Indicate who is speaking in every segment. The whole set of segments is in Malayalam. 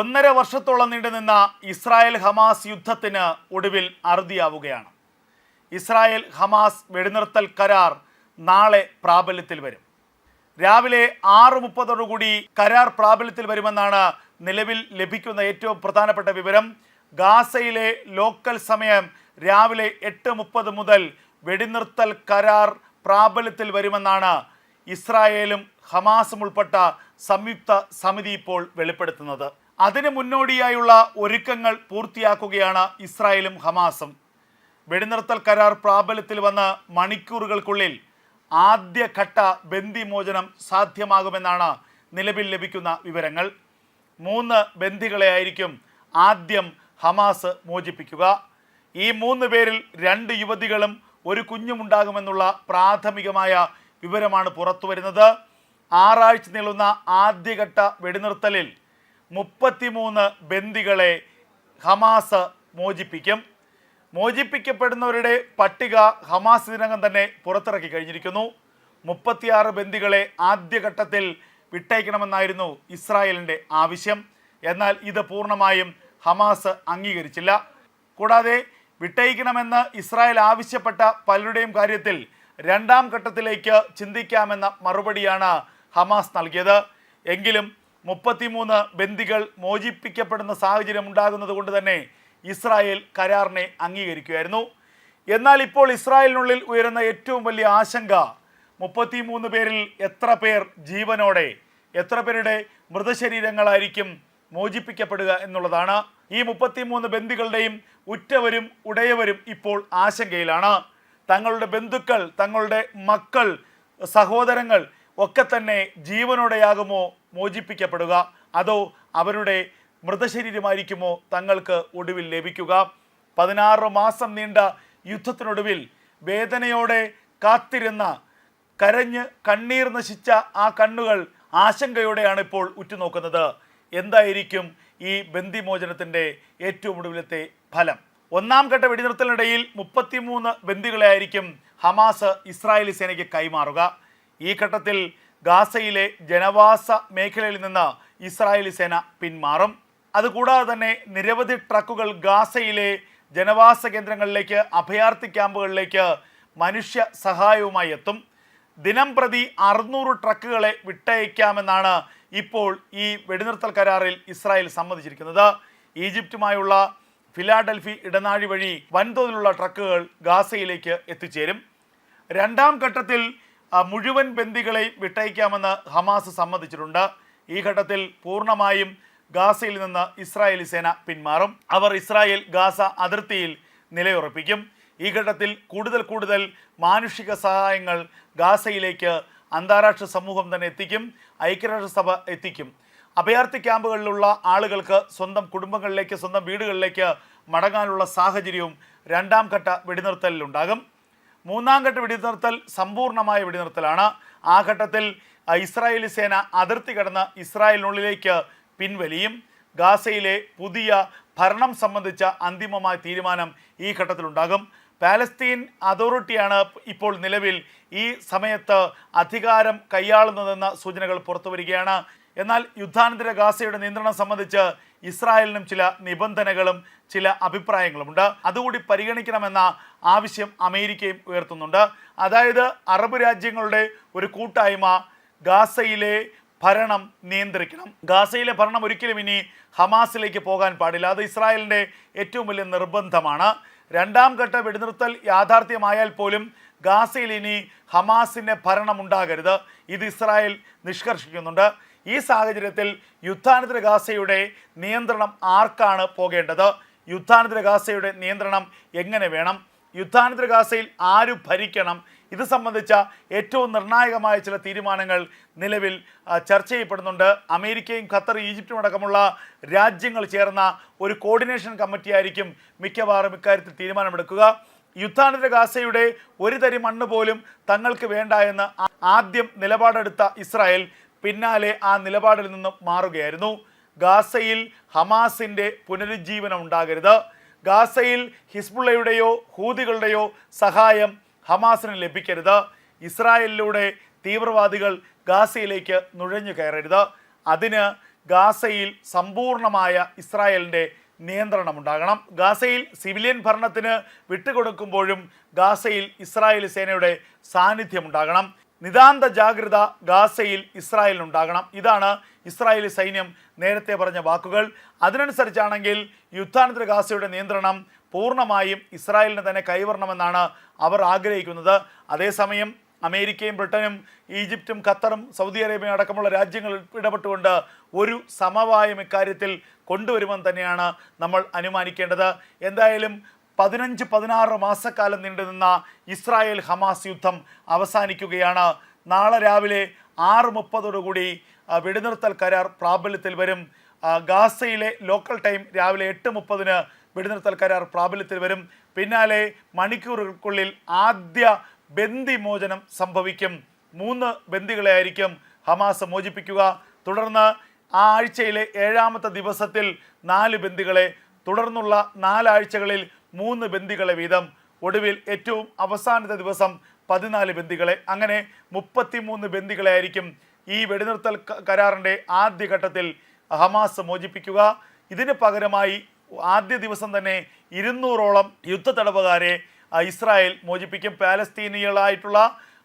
Speaker 1: ഒന്നര വർഷത്തോളം നീണ്ടുനിന്ന ഇസ്രായേൽ ഹമാസ് യുദ്ധത്തിന് ഒടുവിൽ അറുതിയാവുകയാണ്. ഇസ്രായേൽ ഹമാസ് വെടിനിർത്തൽ കരാർ നാളെ പ്രാബല്യത്തിൽ വരും. രാവിലെ ആറ് മുപ്പതോടുകൂടി കരാർ പ്രാബല്യത്തിൽ വരുമെന്നാണ് നിലവിൽ ലഭിക്കുന്ന ഏറ്റവും പ്രധാനപ്പെട്ട വിവരം. ഗാസയിലെ ലോക്കൽ സമയം രാവിലെ എട്ട് മുപ്പത് മുതൽ വെടിനിർത്തൽ കരാർ പ്രാബല്യത്തിൽ വരുമെന്നാണ് ഇസ്രായേലും ഹമാസും ഉൾപ്പെട്ട സംയുക്ത സമിതി ഇപ്പോൾ വെളിപ്പെടുത്തുന്നത്. അതിന് മുന്നോടിയായുള്ള ഒരുക്കങ്ങൾ പൂർത്തിയാക്കുകയാണ് ഇസ്രായേലും ഹമാസും. വെടിനിർത്തൽ കരാർ പ്രാബല്യത്തിൽ വന്ന് മണിക്കൂറുകൾക്കുള്ളിൽ ആദ്യഘട്ട ബന്ദിമോചനം സാധ്യമാകുമെന്നാണ് നിലവിൽ ലഭിക്കുന്ന വിവരങ്ങൾ. മൂന്ന് ബന്ദികളെ ആയിരിക്കും ആദ്യം ഹമാസ് മോചിപ്പിക്കുക. ഈ മൂന്ന് പേരിൽ രണ്ട് യുവതികളും ഒരു കുഞ്ഞുമുണ്ടാകുമെന്നുള്ള പ്രാഥമികമായ വിവരമാണ് പുറത്തുവരുന്നത്. ആറാഴ്ച നീളുന്ന ആദ്യഘട്ട വെടിനിർത്തലിൽ മുപ്പത്തിമൂന്ന് ബന്ദികളെ ഹമാസ് മോചിപ്പിക്കും. മോചിപ്പിക്കപ്പെടുന്നവരുടെ പട്ടിക ഹമാസ് ഇതിനകം തന്നെ പുറത്തിറക്കി കഴിഞ്ഞിരിക്കുന്നു. മുപ്പത്തിയാറ് ബന്ദികളെ ആദ്യഘട്ടത്തിൽ വിട്ടയക്കണമെന്നായിരുന്നു ഇസ്രായേലിന്റെ ആവശ്യം. എന്നാൽ ഇത് പൂർണമായും ഹമാസ് അംഗീകരിച്ചില്ല. കൂടാതെ വിട്ടയക്കണമെന്ന് ഇസ്രായേൽ ആവശ്യപ്പെട്ട പലരുടെയും കാര്യത്തിൽ രണ്ടാം ഘട്ടത്തിലേക്ക് ചിന്തിക്കാമെന്ന മറുപടിയാണ് ഹമാസ് നൽകിയത്. എങ്കിലും മുപ്പത്തിമൂന്ന് ബന്ദികൾ മോചിപ്പിക്കപ്പെടുന്ന സാഹചര്യം ഉണ്ടാകുന്നത് കൊണ്ട് തന്നെ ഇസ്രായേൽ കരാറിനെ അംഗീകരിക്കുകയായിരുന്നു. എന്നാൽ ഇപ്പോൾ ഇസ്രായേലിനുള്ളിൽ ഉയരുന്ന ഏറ്റവും വലിയ ആശങ്ക മുപ്പത്തിമൂന്ന് പേരിൽ എത്ര പേർ ജീവനോടെ എത്ര പേരുടെ മൃതശരീരങ്ങളായിരിക്കും മോചിപ്പിക്കപ്പെടുക എന്നുള്ളതാണ്. ഈ മുപ്പത്തിമൂന്ന് ബന്ദികളുടെയും ഉറ്റവരും ഉടയവരും ഇപ്പോൾ ആശങ്കയിലാണ്. തങ്ങളുടെ ബന്ധുക്കൾ തങ്ങളുടെ മക്കൾ സഹോദരങ്ങൾ ഒക്കെ തന്നെ ജീവനോടെയാകുമോ മോചിപ്പിക്കപ്പെടുക? അതോ അവരുടെ മൃതശരീരമായിരിക്കുമോ തങ്ങൾക്ക് ഒടുവിൽ ലഭിക്കുക? പതിനാറ് മാസം നീണ്ട യുദ്ധത്തിനൊടുവിൽ വേദനയോടെ കാത്തിരുന്ന കരഞ്ഞ് കണ്ണീർ നശിച്ച ആ കണ്ണുകൾ ആശങ്കയോടെയാണ് ഇപ്പോൾ ഉറ്റുനോക്കുന്നത്. എന്തായിരിക്കും ഈ ബന്ദിമോചനത്തിന്റെ ഏറ്റവും ഒടുവിലത്തെ ഫലം? ഒന്നാം ഘട്ട വെടിനിർത്തലിനിടയിൽ മുപ്പത്തിമൂന്ന് ബന്ദികളെ ആയിരിക്കും ഹമാസ് ഇസ്രായേലി സേനയ്ക്ക് കൈമാറുക. ഈ ഘട്ടത്തിൽ ഗാസയിലെ ജനവാസ മേഖലയിൽ നിന്ന് ഇസ്രായേലി സേന പിന്മാറും. അതുകൂടാതെ തന്നെ നിരവധി ട്രക്കുകൾ ഗാസയിലെ ജനവാസ കേന്ദ്രങ്ങളിലേക്ക് അഭയാർത്ഥി ക്യാമ്പുകളിലേക്ക് മനുഷ്യ സഹായവുമായി എത്തും. ദിനം പ്രതി അറുന്നൂറ് ട്രക്കുകളെ വിട്ടയക്കാമെന്നാണ് ഇപ്പോൾ ഈ വെടിനിർത്തൽ കരാറിൽ ഇസ്രായേൽ സമ്മതിച്ചിരിക്കുന്നത്. ഈജിപ്തുമായുള്ള ഫിലാഡൽഫി ഇടനാഴി വഴി വൻതോതിലുള്ള ട്രക്കുകൾ ഗാസയിലേക്ക് എത്തിച്ചേരും. രണ്ടാം ഘട്ടത്തിൽ മുഴുവൻ ബന്ദികളെയും വിട്ടയക്കാമെന്ന് ഹമാസ് സമ്മതിച്ചിട്ടുണ്ട്. ഈ ഘട്ടത്തിൽ പൂർണമായും ഗാസയിൽ നിന്ന് ഇസ്രായേലി സേന പിന്മാറും. അവർ ഇസ്രായേൽ ഗാസ അതിർത്തിയിൽ നിലയുറപ്പിക്കും. ഈ ഘട്ടത്തിൽ കൂടുതൽ കൂടുതൽ മാനുഷിക സഹായങ്ങൾ ഗാസയിലേക്ക് അന്താരാഷ്ട്ര സമൂഹം തന്നെ എത്തിക്കും ഐക്യരാഷ്ട്രസഭ എത്തിക്കും. അഭയാർത്ഥി ക്യാമ്പുകളിലുള്ള ആളുകൾക്ക് സ്വന്തം കുടുംബങ്ങളിലേക്ക് സ്വന്തം വീടുകളിലേക്ക് മടങ്ങാനുള്ള സാഹചര്യവും രണ്ടാം ഘട്ട വെടിനിർത്തലിലുണ്ടാകും. മൂന്നാം ഘട്ട വെടിനിർത്തൽ സമ്പൂർണമായ വെടിനിർത്തലാണ്. ആ ഘട്ടത്തിൽ ഇസ്രായേലി സേന അതിർത്തി കടന്ന് ഇസ്രായേലിനുള്ളിലേക്ക് പിൻവലിയും. ഗാസയിലെ പുതിയ ഭരണം സംബന്ധിച്ച അന്തിമമായ തീരുമാനം ഈ ഘട്ടത്തിലുണ്ടാകും. പാലസ്തീൻ അതോറിറ്റിയാണ് ഇപ്പോൾ നിലവിൽ ഈ സമയത്ത് അധികാരം കൈയാളുന്നതെന്ന സൂചനകൾ പുറത്തു വരികയാണ് എന്നാൽ യുദ്ധാനന്തര ഗാസയുടെ നിയന്ത്രണം സംബന്ധിച്ച് ഇസ്രായേലിനും ചില നിബന്ധനകളും ചില അഭിപ്രായങ്ങളുമുണ്ട് അതുകൂടി പരിഗണിക്കണമെന്ന ആവശ്യം അമേരിക്കയും ഉയർത്തുന്നുണ്ട്. അതായത് അറബ് രാജ്യങ്ങളുടെ ഒരു കൂട്ടായ്മ ഗാസയിലെ ഭരണം നിയന്ത്രിക്കണം. ഗാസയിലെ ഭരണം ഒരിക്കലും ഇനി ഹമാസിലേക്ക് പോകാൻ പാടില്ല. അത് ഇസ്രായേലിന്റെ ഏറ്റവും വലിയ നിർബന്ധമാണ്. രണ്ടാം ഘട്ട വെടിനിർത്തൽ യാഥാർത്ഥ്യമായാൽ പോലും ഗാസയിൽ ഇനി ഹമാസിന്റെ ഭരണം ഉണ്ടാകരുത്. ഇത് ഇസ്രായേൽ നിഷ്കർഷിക്കുന്നുണ്ട്. ഈ സാഹചര്യത്തിൽ യുദ്ധാനന്തര ഗാസയുടെ നിയന്ത്രണം ആർക്കാണ് പോകേണ്ടത്? യുദ്ധാനന്തര ഗാസയുടെ നിയന്ത്രണം എങ്ങനെ വേണം? യുദ്ധാനന്തര ഗാസയിൽ ആര് ഭരിക്കണം? ഇത് സംബന്ധിച്ച ഏറ്റവും നിർണായകമായ ചില തീരുമാനങ്ങൾ നിലവിൽ ചർച്ച ചെയ്യപ്പെടുന്നുണ്ട്. അമേരിക്കയും ഖത്തർ ഈജിപ്തും അടക്കമുള്ള രാജ്യങ്ങൾ ചേർന്ന ഒരു കോർഡിനേഷൻ കമ്മിറ്റി ആയിരിക്കും മിക്കവാറും ഇക്കാര്യത്തിൽ തീരുമാനമെടുക്കുക. യുദ്ധാനന്തര ഗാസയുടെ ഒരു തരി മണ്ണ് പോലും തങ്ങൾക്ക് വേണ്ട എന്ന് ആദ്യം നിലപാടെടുത്ത ഇസ്രായേൽ പിന്നാലെ ആ നിലപാടിൽ നിന്നും മാറുകയായിരുന്നു. ഗാസയിൽ ഹമാസിന്റെ പുനരുജ്ജീവനം ഉണ്ടാകരുത്. ഗാസയിൽ ഹിസ്ബുള്ളയുടെയോ ഹൂതികളുടെയോ സഹായം ഹമാസിന് ലഭിക്കരുത്. ഇസ്രായേലിലൂടെ തീവ്രവാദികൾ ഗാസയിലേക്ക് നുഴഞ്ഞു കയറരുത്. അതിന് ഗാസയിൽ സമ്പൂർണമായ ഇസ്രായേലിന്റെ നിയന്ത്രണം ഉണ്ടാകണം. ഗാസയിൽ സിവിലിയൻ ഭരണത്തിന് വിട്ടുകൊടുക്കുമ്പോഴും ഗാസയിൽ ഇസ്രായേൽ സേനയുടെ സാന്നിധ്യം ഉണ്ടാകണം. നിതാന്ത ജാഗ്രത ഗാസയിൽ ഇസ്രായേലിനുണ്ടാകണം ഇതാണ് ഇസ്രായേലി സൈന്യം നേരത്തെ പറഞ്ഞ വാക്കുകൾ. അതിനനുസരിച്ചാണെങ്കിൽ യുദ്ധാനന്തര ഗാസയുടെ നിയന്ത്രണം പൂർണമായും ഇസ്രായേലിന് തന്നെ കൈവരണമെന്നാണ് അവർ ആഗ്രഹിക്കുന്നത്. അതേസമയം അമേരിക്കയും ബ്രിട്ടനും ഈജിപ്തും ഖത്തറും സൗദി അറേബ്യയും അടക്കമുള്ള രാജ്യങ്ങൾ ഇടപെട്ടുകൊണ്ട് ഒരു സമവായം ഇക്കാര്യത്തിൽ കൊണ്ടുവരുമെന്ന് തന്നെയാണ് നമ്മൾ അനുമാനിക്കേണ്ടത്. എന്തായാലും പതിനഞ്ച് പതിനാറ് മാസക്കാലം നീണ്ടുനിന്ന ഇസ്രായേൽ ഹമാസ് യുദ്ധം അവസാനിക്കുകയാണ്. നാളെ രാവിലെ ആറ് മുപ്പതോടുകൂടി വെടിനിർത്തൽ കരാർ പ്രാബല്യത്തിൽ വരും. ഗാസയിലെ ലോക്കൽ ടൈം രാവിലെ എട്ട് മുപ്പതിന് വെടിനിർത്തൽ കരാർ പ്രാബല്യത്തിൽ വരും. പിന്നാലെ മണിക്കൂറുകൾക്കുള്ളിൽ ആദ്യ ബന്ദി മോചനം സംഭവിക്കും. മൂന്ന് ബന്ദികളെ ആയിരിക്കും ഹമാസ് മോചിപ്പിക്കുക. തുടർന്ന് ആ ആഴ്ചയിലെ ഏഴാമത്തെ ദിവസത്തിൽ നാല് ബന്ദികളെ തുടർന്നുള്ള നാലാഴ്ചകളിൽ മൂന്ന് ബന്ദികളെ വീതം. ഒടുവിൽ ഏറ്റവും അവസാനത്തെ ദിവസം പതിനാല് ബന്ദികളെ. അങ്ങനെ മുപ്പത്തിമൂന്ന് ബന്ദികളെ ആയിരിക്കും ഈ വെടിനിർത്തൽ കരാറിന്റെ ആദ്യഘട്ടത്തിൽ ഹമാസ് മോചിപ്പിക്കുക. ഇതിന് പകരമായി ആദ്യ ദിവസം തന്നെ ഇരുന്നൂറോളം യുദ്ധ തടവുകാരെ ഇസ്രായേൽ മോചിപ്പിക്കും. പാലസ്തീനികളായിട്ടുള്ള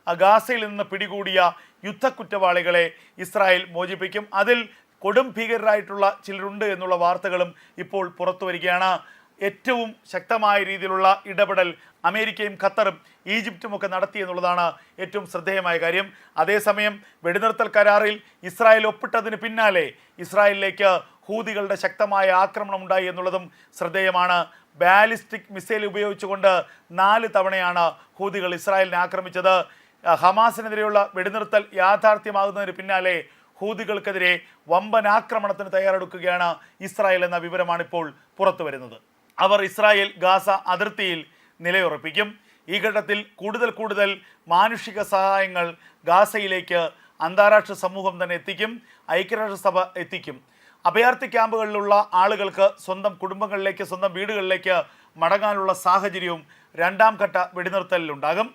Speaker 1: ഗാസയിൽ നിന്ന് പിടികൂടിയ യുദ്ധ കുറ്റവാളികളെ ഇസ്രായേൽ മോചിപ്പിക്കും. അതിൽ കൊടും ഭീകരരായിട്ടുള്ള ചിലരുണ്ട് എന്നുള്ള വാർത്തകളും ഇപ്പോൾ പുറത്തു വരികയാണ് ഏറ്റവും ശക്തമായ രീതിയിലുള്ള ഇടപെടൽ അമേരിക്കയും ഖത്തറും ഈജിപ്തും ഒക്കെ നടത്തി എന്നുള്ളതാണ് ഏറ്റവും ശ്രദ്ധേയമായ കാര്യം. അതേസമയം വെടിനിർത്തൽ കരാറിൽ ഇസ്രായേൽ ഒപ്പിട്ടതിന് പിന്നാലെ ഇസ്രായേലിലേക്ക് ഹൂതികളുടെ ശക്തമായ ആക്രമണം ഉണ്ടായി എന്നുള്ളതും ശ്രദ്ധേയമാണ്. ബാലിസ്റ്റിക് മിസൈൽ ഉപയോഗിച്ചുകൊണ്ട് നാല് തവണയാണ് ഹൂതികൾ ഇസ്രായേലിനെ ആക്രമിച്ചത്. ഹമാസിനെതിരെയുള്ള വെടിനിർത്തൽ യാഥാർത്ഥ്യമാകുന്നതിന് പിന്നാലെ ഹൂതികൾക്കെതിരെ വമ്പൻ ആക്രമണത്തിന് തയ്യാറെടുക്കുകയാണ് ഇസ്രായേൽ എന്ന വിവരമാണിപ്പോൾ പുറത്തു വരുന്നത് അവർ ഇസ്രായേൽ ഗാസ അതിർത്തിയിൽ നിലയുറപ്പിക്കും. ഈ ഘട്ടത്തിൽ കൂടുതൽ കൂടുതൽ മാനുഷിക സഹായങ്ങൾ ഗാസയിലേക്ക് അന്താരാഷ്ട്ര സമൂഹം തന്നെ എത്തിക്കും ഐക്യരാഷ്ട്രസഭ എത്തിക്കും. അഭയാർത്ഥി ക്യാമ്പുകളിലുള്ള ആളുകൾക്ക് സ്വന്തം കുടുംബങ്ങളിലേക്ക് സ്വന്തം വീടുകളിലേക്ക് മടങ്ങാനുള്ള സാഹചര്യവും രണ്ടാം ഘട്ട വെടിനിർത്തലിലുണ്ടാകും.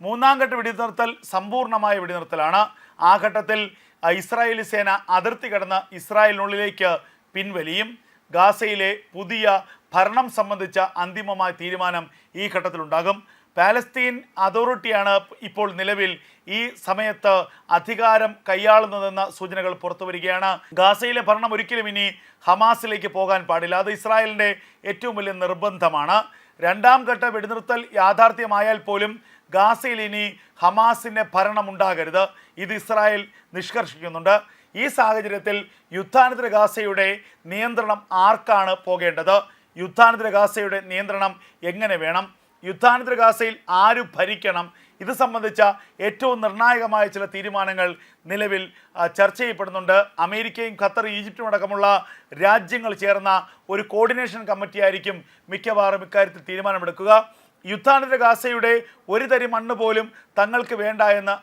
Speaker 1: മൂന്നാം ഘട്ട വെടിനിർത്തൽ സമ്പൂർണമായ വെടിനിർത്തലാണ്. ആ ഘട്ടത്തിൽ ഇസ്രായേലി സേന അതിർത്തി കടന്ന് ഇസ്രായേലിനുള്ളിലേക്ക് പിൻവലിയും. ഗാസയിലെ പുതിയ ഭരണം സംബന്ധിച്ച അന്തിമമായ തീരുമാനം ഈ ഘട്ടത്തിലുണ്ടാകും. പാലസ്തീൻ അതോറിറ്റിയാണ് ഇപ്പോൾ നിലവിൽ ഈ സമയത്ത് അധികാരം കൈയാളുന്നതെന്ന സൂചനകൾ പുറത്തു വരികയാണ്. ഗാസയിലെ ഭരണം ഒരിക്കലും ഇനി ഹമാസിലേക്ക് പോകാൻ പാടില്ല. അത് ഇസ്രായേലിന്റെ ഏറ്റവും വലിയ നിർബന്ധമാണ്. രണ്ടാം ഘട്ട വെടിനിർത്തൽ യാഥാർത്ഥ്യമായാൽ പോലും ഗാസയിൽ ഇനി ഹമാസിന്റെ ഭരണം ഉണ്ടാകരുത്. ഇത് ഇസ്രായേൽ നിഷ്കർഷിക്കുന്നുണ്ട്. ഈ സാഹചര്യത്തിൽ യുദ്ധാനന്തര ഗാസയുടെ നിയന്ത്രണം ആർക്കാണ് പോകേണ്ടത്? യുദ്ധാനന്തര ഗാസയുടെ നിയന്ത്രണം എങ്ങനെ വേണം? യുദ്ധാനന്തര ഗാസയിൽ ആര് ഭരിക്കണം? ഇത് സംബന്ധിച്ച ഏറ്റവും നിർണായകമായ ചില തീരുമാനങ്ങൾ നിലവിൽ ചർച്ച ചെയ്യപ്പെടുന്നുണ്ട്. അമേരിക്കയും ഖത്തർ ഈജിപ്തും അടക്കമുള്ള രാജ്യങ്ങൾ ചേർന്ന ഒരു കോർഡിനേഷൻ കമ്മിറ്റി ആയിരിക്കും മിക്കവാറും ഇക്കാര്യത്തിൽ തീരുമാനമെടുക്കുക. യുദ്ധാനന്തര ഗാസയുടെ ഒരു തരി മണ്ണ് പോലും തങ്ങൾക്ക് വേണ്ട എന്ന്